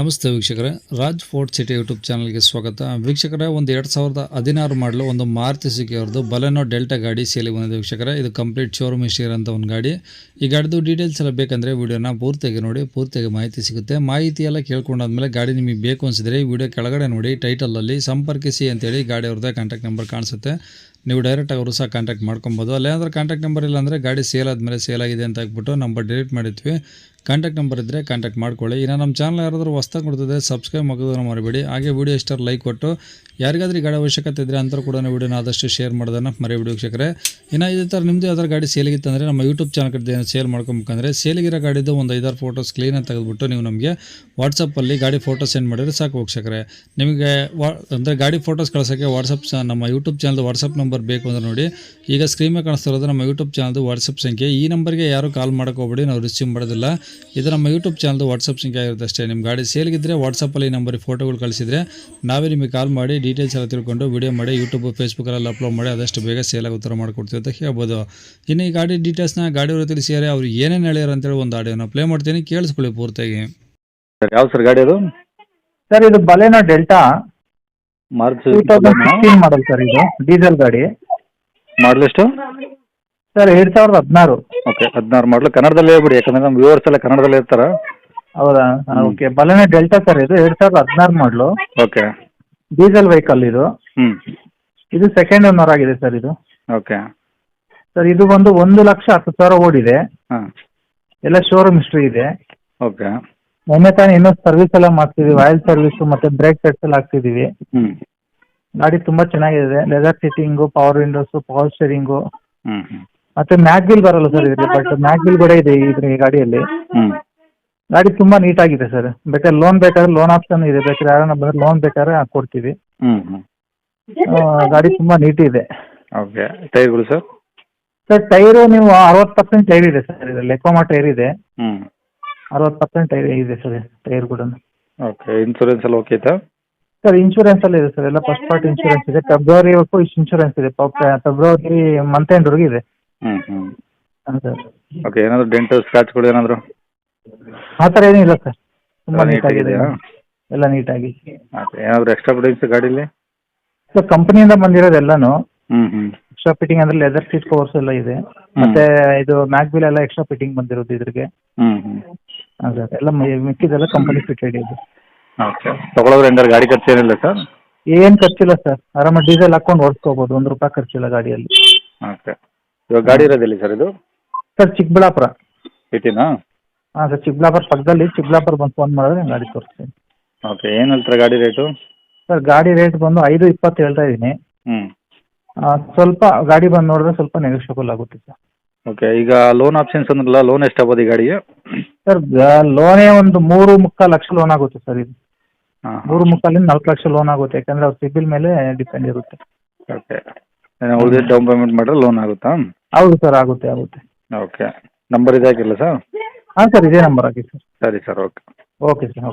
ನಮಸ್ತೆ ವೀಕ್ಷಕರೇ. Raj fort city YouTube ಚಾನಲ್ಗೆ ಸ್ವಾಗತ. ವೀಕ್ಷಕರೇ, ಒಂದು ಎರಡು ಸಾವಿರದ ಹದಿನಾರು ಮಾಡಲು ಒಂದು ಮಾರುತಿ ಸಿಕ್ಕಿ ಅವ್ರದ್ದು ಬಲೆನೋ ಡೆಲ್ಟಾ ಗಾಡಿ ಸೇಲಿಗೆ ಬಂದಿದೆ ವೀಕ್ಷಕರೇ. ಇದು ಕಂಪ್ಲೀಟ್ ಶೋರೂಮ್ ಹಿಸ್ಟರಿ ಅಂತ ಒಂದು ಗಾಡಿ. ಈ ಗಾಡಿದು ಡೀಟೇಲ್ಸ್ ಎಲ್ಲ ಬೇಕಂದರೆ ವೀಡಿಯೋನ ಪೂರ್ತಿಯಾಗಿ ನೋಡಿ, ಪೂರ್ತಿಯಾಗಿ ಮಾಹಿತಿ ಸಿಗುತ್ತೆ. ಮಾಹಿತಿ ಎಲ್ಲ ಕೇಳ್ಕೊಂಡಾದ್ಮೇಲೆ ಗಾಡಿ ನಿಮಗೆ ಬೇಕು ಅನಿಸಿದರೆ ಈ ವಿಡಿಯೋ ಕೆಳಗಡೆ ನೋಡಿ ಟೈಟಲಲ್ಲಿ ಸಂಪರ್ಕಿಸಿ ಅಂತೇಳಿ ಗಾಡಿ ಅವ್ರದ್ದೇ ಕಾಂಟ್ಯಾಕ್ಟ್ ನಂಬರ್ ಕಾಣಿಸುತ್ತೆ. ನೀವು ಡೈರೆಕ್ಟಾಗಿ ಅವರು ಸಹ ಕಾಂಟ್ಯಾಕ್ಟ್ ಮಾಡ್ಕೊಬೋದು. ಅಲ್ಲೇನಾದ್ರೂ ಕಾಂಟ್ಯಾಕ್ಟ್ ನಂಬರ್ ಇಲ್ಲ ಅಂದರೆ ಗಾಡಿ ಸೇಲ್ ಆದಮೇಲೆ ಸೇಲ್ ಆಗಿದೆ ಅಂತ ಹಾಕ್ಬಿಟ್ಟು ನಂಬರ್ ಡಿಲೀಟ್ ಮಾಡಿದ್ವಿ. ಕಾಂಟ್ಯಾಕ್ಟ್ ನಂಬರ್ ಇದ್ದರೆ ಕಾಂಟ್ಯಾಕ್ಟ್ ಮಾಡ್ಕೊಳ್ಳಿ. ಇನ್ನು ನಮ್ಮ ಚಾನಲ್ ಯಾರಾದರೂ ಹೊಸ್ದಾಗಿ ಕೊಡ್ತಿದ್ರೆ ಸಬ್ಸ್ಕ್ರೈಬ್ ಮಾಡೋದನ್ನು ಮರಿಬೇಡಿ. ಹಾಗೆ ವಿಡಿಯೋ ಇಷ್ಟ ಲೈಕ್ ಕೊಟ್ಟು. ಯಾರಿಗಾದ್ರೂ ಗಾಡಿ ಅವಶ್ಯಕತೆ ಇದ್ದರೆ ಅಂತರೂ ಕೂಡ ವೀಡಿಯೋನ ಆದಷ್ಟು ಶೇರ್ ಮಾಡೋದನ್ನು ಮರಿಬೇಡಿ ವೀಕ್ಷಕರೇ. ಇನ್ನು ಇದೇ ಥರ ನಿಮ್ಮದು ಯಾವ್ದಾರು ಗಾಡಿ ಸೇಲಿಗಿತ್ತು ಅಂದರೆ ನಮ್ಮ ಯೂಟ್ಯೂಬ್ ಚಾನಲ್ ಕಡೆ ಸೇಲ್ ಮಾಡ್ಕೊಬೇಕಂದ್ರೆ ಸೇಲಿಗಿರೋ ಗಾಡಿದು ಒಂದು ಐದಾರು ಫೋಟೋಸ್ ಕ್ಲೀನಾಗಿ ತೆಗೆದುಬಿಟ್ಟು ನೀವು ನಮಗೆ ವಾಟ್ಸಪ್ಪಲ್ಲಿ ಗಾಡಿ ಫೋಟೋ ಸೆಂಡ್ ಮಾಡಿದರೆ ಸಾಕು ವೀಕ್ಷಕರೇ. ನಿಮಗೆ ವಾ ಅಂದರೆ ಗಾಡಿ ಫೋಟೋಸ್ ಕಳ್ಸೋಕ್ಕೆ ವಾಟ್ಸಪ್ ನಮ್ಮ ಯೂಟ್ಯೂಬ್ ಚಾನಲ್ದು ವಾಟ್ಸಪ್ ನಂಬರ್ ಬೇಕು ಅಂದರೆ ನೋಡಿ. ಈಗ ಸ್ಕ್ರೀನ್ ಮೇಲೆ ಕಾಣಿಸ್ತಾ ಇರೋದು ನಮ್ಮ ಯೂಟ್ಯೂಬ್ ಚಾನಲ್ದು ವಾಟ್ಸಪ್ ಸಂಖ್ಯೆ. ಈ ನಂಬರ್ಗೆ ಯಾರು ಕಾಲ್ ಮಾಡ್ಕೋಬೇಡಿ ಹೋಗ್ಬೇಡಿ ನಾವು ರಿಸೀವ್ ಮಾಡೋದಿಲ್ಲ. ಇದು ನಮ್ಮ ಯೂಟ್ಯೂಬ್ ಚಾನಲ್ದು ವಾಟ್ಸಪ್ ಸಂಖ್ಯೆ ಆಗಿರುತ್ತೆ ಅಷ್ಟೇ. ನಿಮ್ಮ ಗಾಡಿ ಸೇಲ್ಗಿದ್ರೆ ವಾಟ್ಸಪ್ಪಲ್ಲಿ ಈ ನಂಬರಿಗೆ ಫೋಟೋಗಳು ಕಳಿಸಿದ್ರೆ ನಾವೇ ನಿಮಗೆ ಕಾಲ್ ಮಾಡಿ ಡೀಟೇಲ್ಸ್ ಎಲ್ಲ ತಿಳ್ಕೊಂಡು ವಿಡಿಯೋ ಮಾಡಿ ಯೂಟ್ಯೂಬ್ ಫೇಸ್ಬುಕ್ಕಲ್ಲಿ ಅಪ್ಲೋಡ್ ಮಾಡಿ ಆದಷ್ಟು ಬೇಗ ಸೇಲ್ ಆಗೋ ಥರ ಮಾಡಿಕೊಡ್ತೀವಿ ಅಂತ ಹೇಳ್ಬೋದು. ಇನ್ನು ಈ ಗಾಡಿ ಡೀಟೇಲ್ಸ್ನ ಗಾಡಿ ಅವರು ತಿಳಿಸಿದರೆ ಅವ್ರು ಏನೇನು ಹೇಳ್ಯಾರ ಅಂತೇಳಿ ಒಂದು ಆಡಿಯೋನ ಪ್ಲೇ ಮಾಡ್ತೀನಿ. ಕೇಳಿಸ್ಕೊಳ್ಳಿ ಪೂರ್ತಿಯಾಗಿ. ಸರ್ ಯಾವ ಸರ್ ಗಾಡಿ ಅದು? ಸರ್ ಇದು Baleno delta. Maruti two thousand sixteen model sir ಇದು ಡೀಸೆಲ್ ಗಾಡಿ. ಮಾಡಲ್ ಎಷ್ಟು? ಸರ್ ಎರಡು ಸಾವಿರದ ಹದಿನಾರು. ಓಕೆ ಹದಿನಾರು ಮಾಡಲು ಕನ್ನಡದಲ್ಲೇ ಹೇಳ್ಬಿಡಿ ಯಾಕಂದ್ರೆ ನಮ್ಮ ವ್ಯೂವರ್ಸ್ ಎಲ್ಲ ಕನ್ನಡದಲ್ಲೇ ಇರ್ತಾರ. ಹೌದಾ? ಓಕೆ ಬಲನೆ ಡೆಲ್ಟಾ ಸರ್ ಇದು ಎರಡು ಸಾವಿರದ ಹದಿನಾರು ಮಾಡಲು ಓಕೆ ಡೀಸೆಲ್ ವೆಹಿಕಲ್ ಇದು. ಹ್ಞೂ ಇದು ಸೆಕೆಂಡ್ ಓನರ್ ಆಗಿದೆ ಸರ್ ಇದು. ಓಕೆ ಸರ್ ಇದು ಬಂದು ಒಂದು ಲಕ್ಷ ಹತ್ತು ಸಾವಿರ ಓಡಿದೆ. ಹಾಂ. ಎಲ್ಲ ಶೋರೂಮ್ ಹಿಸ್ಟ್ರಿ ಇದೆ. ಓಕೆ ಮೊನ್ನೆ ತಾನೇ ಇನ್ನೊಂದು ಸರ್ವಿಸ್ ಎಲ್ಲ ಮಾಡ್ತಿದ್ದೀವಿ ಆಯಿಲ್ ಸರ್ವಿಸ್ ಮತ್ತೆ ಬ್ರೇಕ್ ಸೆಟ್ಸ್ ಎಲ್ಲ ಹಾಕ್ತಿದೀವಿ ಹ್ಞೂ ಗಾಡಿ ತುಂಬಾ ಚೆನ್ನಾಗಿದೆ leather seating power windows power steering ಮತ್ತೆ ಮ್ಯಾಕ್ ಬಿಲ್ ಮ್ಯಾಗ್ವಿಲ್ ಬರಲ್ಲ ಸರ್ ಇದ್ರೆ ಬಟ್ ಮ್ಯಾಗ್ವಿಲ್ ಕೂಡ ಇದೆ ಇದ್ರ ಈ ಗಾಡಿಯಲ್ಲಿ. ಹ್ಞೂ ಗಾಡಿ ತುಂಬಾ ನೀಟಾಗಿದೆ ಸರ್ ಬೇಕಾದ್ರೆ ಲೋನ್ ಬೇಕಾದ್ರೆ ಲೋನ್ ಆಪ್ಷನ್ ಇದೆ ಬೇಕಾದ್ರೆ ಯಾರನ್ನ ಬಂದ್ರೆ ಲೋನ್ ಬೇಕಾದ್ರೆ ಕೊಡ್ತೀವಿ. ಹ್ಞೂ ಹ್ಞೂ ಆ, ಗಾಡಿ ತುಂಬಾ ನೀಟ್ ಇದೆ. ಓಕೆ ಟೈರ್ಗಳು ಸರ್ ಸರ್ ಟೈರು ನೀವು ಅರವತ್ತು ಪರ್ಸೆಂಟ್ ಟೈರ್ ಇದೆ ಸರ್ ಇದರಲ್ಲಿ ಎಕೋಮಾ ಟೈರ್ ಇದೆ. ಹ್ಞೂ ಅರವತ್ತು ಪರ್ಸೆಂಟ್ ಇದೆ ಸರ್ ಟೈರ್ ಕೂಡ. ಓಕೆ ಇನ್ಸೂರೆನ್ಸ್ ಎಲ್ಲ ಓಕೆ ಐತಾ ಸರ್ ಇನ್ಶೂರೆನ್ಸ್ ಅಲ್ಲಿ ಇದೆ ಸರ್ ಎಲ್ಲ ಫಸ್ಟ್ ಪಾರ್ಟ್ ಇನ್ಶೂರೆನ್ಸ್ ಇದೆ. ಫೆಬ್ರವರಿ ಇನ್ಶೂರೆನ್ಸ್ ಇದೆ. ಫೆಬ್ರವರಿ ಮಂತ್ ಎಂಡ್ವರೆಗೂ ಇದೆ. ಹ್ಞೂ ಹ್ಞೂ ಹಾಂ ಸರ್. ಓಕೆ ಏನಾದರೂ ಡೆಂಟಲ್ ಸ್ಕ್ರಾಚ್ಗಳು ಏನಾದರೂ? ಆ ಥರ ಏನಿಲ್ಲ ಸರ್. ತುಂಬಾ ನೀಟಾಗಿದೆ ಎಲ್ಲ ನೀಟಾಗಿ ಓಕೆ ಏನಾದರೂ ಎಕ್ಸ್ಟ್ರಾ ಬಿಡಿಂಗ್ಸ್ ಗಾಡೀಲಿ? ಸರ್ ಕಂಪನಿಯಿಂದ ಬಂದಿರೋದು ಎಲ್ಲಾನು. ಹ್ಞೂ ಹ್ಞೂ ಎಕ್ಸ್ಟ್ರಾ ಫಿಟ್ಟಿಂಗ್ ಅಂದ್ರೆ ಲೆದರ್ ಸೀಟ್ ಕವರ್ಸ್ ಎಲ್ಲ ಇದೆ. ಮತ್ತೆ ಇದು ಮ್ಯಾಗ್ವಿಲ್ ಎಲ್ಲ ಎಕ್ಸ್ಟ್ರಾ ಫಿಟ್ಟಿಂಗ್ ಬಂದಿರೋದು ಇದ್ರಿಗೆ. ಹ್ಞೂ ಹ್ಞೂ ಹಾಂ ಸರ್ ಎಲ್ಲ ಮಿಕ್ಕಿದೆಲ್ಲ ಕಂಪನಿ ಫಿಟೆಡ್ ಇದೆ. ಓಕೆ. ತೊಗೊಳೋದ್ರೆ ಹೆಂಗಾರೆ ಗಾಡಿ ಖರ್ಚು ಏನಿಲ್ಲ ಸರ್? ಏನು ಖರ್ಚಿಲ್ಲ ಸರ್. ಆರಾಮಾಗಿ ಡೀಸೆಲ್ ಹಾಕೊಂಡು ಓಡಿಸ್ಕೋಬೋದು. ಒಂದು ರೂಪಾಯಿ ಖರ್ಚಿಲ್ಲ ಗಾಡಿಯಲ್ಲಿ. ಓಕೆ. ಇವಾಗ ಗಾಡಿ ಇರೋದಿಲ್ಲ ಸರ್ ಇದು? ಸರ್ ಚಿಕ್ಕಬಳ್ಳಾಪುರ. ಸಿಟಿನಾ? ಹಾಂ ಸರ್ ಚಿಕ್ಕಬಳ್ಳಾಪುರ ಪಕ್ಕದಲ್ಲಿ ಚಿಕ್ಕಬಳ್ಳಾಪುರ ಬಂದು ಫೋನ್ ಮಾಡಿದ್ರೆ ನಾನು ಗಾಡಿ ತೋರಿಸ್ತೀನಿ. ಓಕೆ ಏನು ಹೇಳ್ತಾರೆ ಗಾಡಿ ರೇಟು? ಸರ್ ಗಾಡಿ ರೇಟ್ ಬಂದು ಐದು ಇಪ್ಪತ್ತು ಹೇಳ್ತಾ ಇದ್ದೀನಿ. ಹ್ಞೂ ಸ್ವಲ್ಪ ಗಾಡಿ ಬಂದು ನೋಡಿದ್ರೆ ಸ್ವಲ್ಪ ನೆಗೋಷಿಯಬಲ್ ಆಗುತ್ತೆ ಸರ್. ಓಕೆ ಈಗ ಲೋನ್ ಆಪ್ಷನ್ಸ್ ಅಂದ್ರಲ್ಲ ಲೋನ್ ಎಷ್ಟಾಗ್ಬೋದು ಈ ಗಾಡಿಗೆ? ಸರ್ ಲೋನೇ ಒಂದು ಮೂರು ಮುಕ್ಕಾಲು ಲಕ್ಷ ಲೋನ್ ಆಗುತ್ತೆ ಸರ್ ಇದು. ಹಾಂ ಮೂರು ಮುಕ್ಕಾಲಿಂದ ನಾಲ್ಕು ಲಕ್ಷ ಲೋನ್ ಆಗುತ್ತೆ ಯಾಕಂದ್ರೆ ಅವ್ರ ಸಿಬಿಲ್ ಮೇಲೆ ಡಿಪೆಂಡ್ ಇರುತ್ತೆ. ಓಕೆ ಉಳಿದ ಡೌನ್ ಪೇಮೆಂಟ್ ಮಾಡಿದ್ರೆ ಲೋನ್ ಆಗುತ್ತಾ? ಹೌದು ಸರ್ ಆಗುತ್ತೆ ಆಗುತ್ತೆ. ಓಕೆ ನಂಬರ್ ಇದೆ ಹಾಕಿಲ್ಲ ಸರ್ ಹಾಂ ಸರ್ ಇದೇ ನಂಬರ್ ಹಾಕಿ ಸರ್ ಸರಿ sir okay okay sir okay